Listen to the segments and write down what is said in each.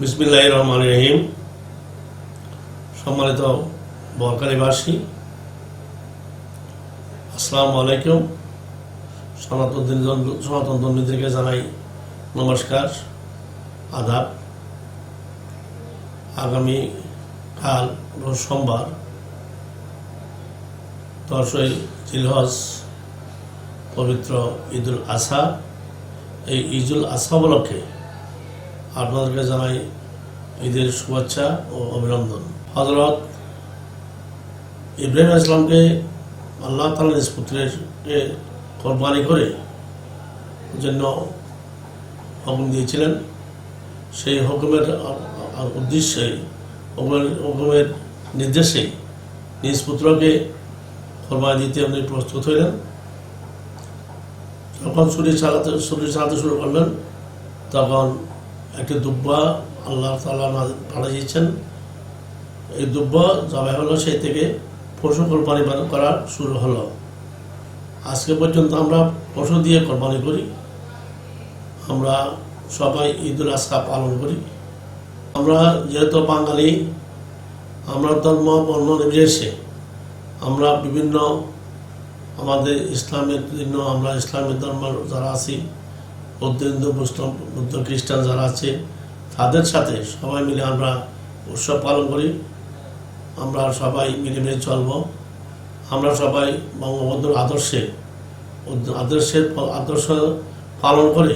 বিসমিল্লাহ রহমান রহিম সম্মানিত বরকালীবাসী আসসালামু আলাইকুম। সনাতন সনাতন ধর্মীদেরকে জানাই নমস্কার, আদাব। আগামী কাল সোমবার, দশই জিলহজ, পবিত্র ঈদুল আজহা এই ঈদুল আজহা উপলক্ষে আপনাদেরকে জানাই ঈদের শুভেচ্ছা ও অভিনন্দন। হজরত ইব্রাহিম ইসলামকে আল্লাহ তালা নিজ পুত্রকে কোরবানি করে জন্য হুকুম দিয়েছিলেন, সেই হুকুমের উদ্দেশ্যে, হুকুমের নির্দেশে নিজ পুত্রকে কোরবানি দিতে উনি প্রস্তুত হইলেন। যখন ছুরি চালাতে ছুরি চালাতে শুরু করলেন, তখন একটি দুব্বা আল্লাহ তালা পাঠিয়েছেন। এই দুব্বা জবাই হলো সেই থেকে পশু কোরবানি করা শুরু হলো। আজকে পর্যন্ত আমরা পশু দিয়ে কোরবানি করি। আমরা সবাই ঈদুল আজহা পালন করি। আমরা যেহেতু বাঙালি, আমরা ধর্ম, বর্ণ নির্বিশেষে আমরা বিভিন্ন আমাদের ইসলামের জন্য আমরা ইসলামের ধর্ম যারা আছি বৌদ্ধ হিন্দু মুসলিম বুদ্ধ খ্রিস্টান যারা আছে, তাদের সাথে সবাই মিলে আমরা উৎসব পালন করি। আমরা সবাই মিলেমিশে চলব। আমরা সবাই বঙ্গবন্ধুর আদর্শে আদর্শের আদর্শ পালন করে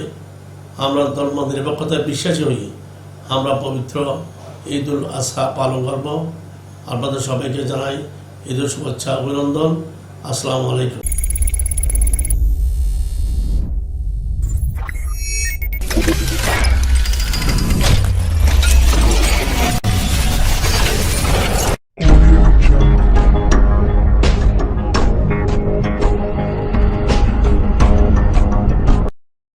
আমরা ধর্ম নিরপেক্ষতায় বিশ্বাসী হই। আমরা পবিত্র ঈদুল আজহা পালন করব। আপনাদের সবাইকে জানাই ঈদুল শুভেচ্ছা, অভিনন্দন। আসসালামু আলাইকুম।